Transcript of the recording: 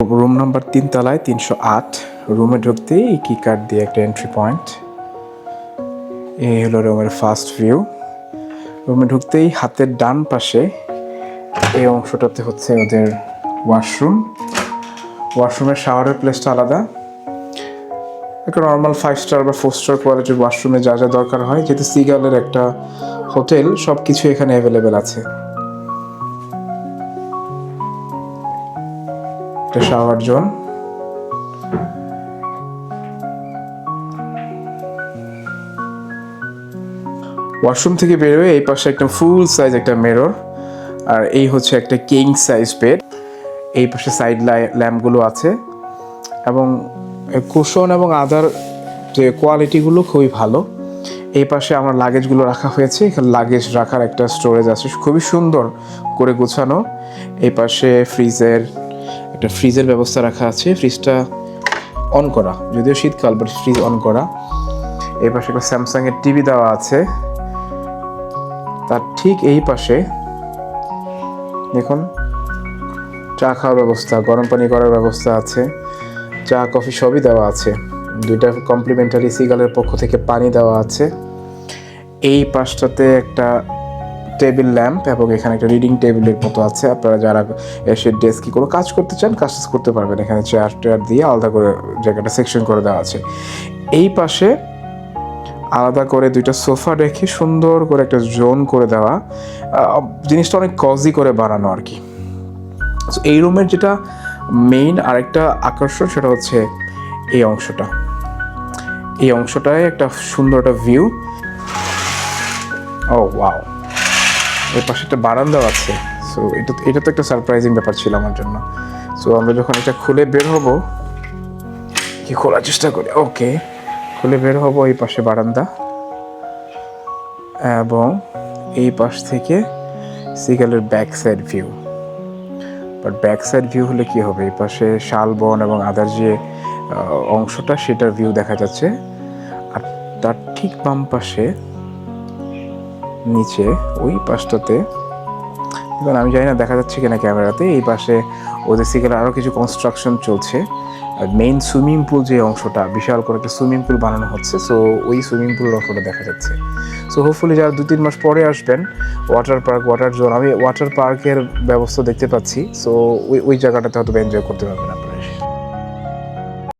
Room number তিন তলায় তিনশো আট। রুমে ঢুকতেই কি কার্ড দিয়ে একটা এন্ট্রি পয়েন্ট এই হলো রুমের ফার্স্ট ভিউ রুমে ঢুকতেই হাতের ডান পাশে এই অংশটাতে হচ্ছে ওদের ওয়াশরুম ওয়াশরুমের শাওয়ারের প্লেসটা আলাদা। একটা নর্মাল ফাইভ স্টার বা ফোর স্টার কোয়ালিটির ওয়াশরুমে যা যা দরকার হয়, যেহেতু সিগালের একটা হোটেল সব কিছু এখানে অ্যাভেলেবেল আছে। একটা শাওয়ার জোন ওয়াশরুম থেকে বেরোয় এই পাশে একটা ফুল সাইজ একটা মিরর আর এই হচ্ছে একটা কিং সাইজ বেড এই পাশে সাইড ল্যাম্পগুলো আছে, এবং কুশন এবং আদার যে কোয়ালিটিগুলো খুবই ভালো। এই পাশে আমার লাগেজগুলো রাখা হয়েছে, এখানে লাগেজ রাখার একটা স্টোরেজ আছে, খুবই সুন্দর করে গোছানো। এই পাশে ফ্রিজের একটা ফ্রিজের ব্যবস্থা রাখা আছে, ফ্রিজটা অন করা। যদিও শীতকাল বাট ফ্রিজ অন করা। এই পাশে একটা স্যামসাংয়ের টিভি দেওয়া আছে। তার ঠিক এই পাশে দেখুন, চা খাওয়ার ব্যবস্থা, গরম পানি করার ব্যবস্থা আছে। চা, কফি সবই দেওয়া আছে। দুইটা কমপ্লিমেন্টারি সিগালের পক্ষ থেকে পানি দেওয়া আছে। এই পাশটাতে একটা টেবিল ল্যাম্প এবং এখানে একটা রিডিং টেবিলের মতো আছে। আপনারা যারা এসে ডেস্কে কোনো কাজ করতে চান, কাজ করতে পারবেন। এখানে চেয়ার টেয়ার দিয়ে আলাদা করে জায়গাটা সেকশন করে দেওয়া আছে। এই পাশে আলাদা করে দুইটা সোফা রেখে সুন্দর করে একটা জোন করে দেওয়া। জিনিসটা অনেক কজি করে বানানো আর কি। এই রুমের যেটা মেইন আরেকটা আকর্ষণ সেটা হচ্ছে এই অংশটা। এই অংশটায় একটা সুন্দর একটা ভিউ ও ওয়াও এর পাশে একটা বারান্দাও আছে। সো এটা এটা তো একটা সারপ্রাইজিং ব্যাপার ছিল আমার জন্য। সো আমরা যখন এটা খুলে বের হব, কি খোলার চেষ্টা করি? ওকে খুলে বের হব এই পাশে বারান্দা। এবং এই পাশ থেকে সিগালের back side view but back side view হলে কি হবে? এই পাশে শালবন এবং আদার যে অংশটা, সেটার ভিউ দেখা যাচ্ছে। আর তার ঠিক বাম পাশে নিচে, ওই পাশটাতে। এখন আমি জানি না দেখা যাচ্ছে কিনা ক্যামেরাতে, এই পাশে ওদের সিকেলে আরও কিছু কনস্ট্রাকশন চলছে। আর মেইন সুইমিং পুল যে অংশটা, বিশাল করে একটা সুইমিং পুল বানানো হচ্ছে সো ওই সুইমিং পুলের অংশটা দেখা যাচ্ছে। সো হোপফুলি যারা দু তিন মাস পরে আসবেন ওয়াটার পার্ক ওয়াটার জোন আমি ওয়াটার পার্কের ব্যবস্থা দেখতে পাচ্ছি সো ওই ওই জায়গাটাতে হয়তো এনজয় করতে পারবেন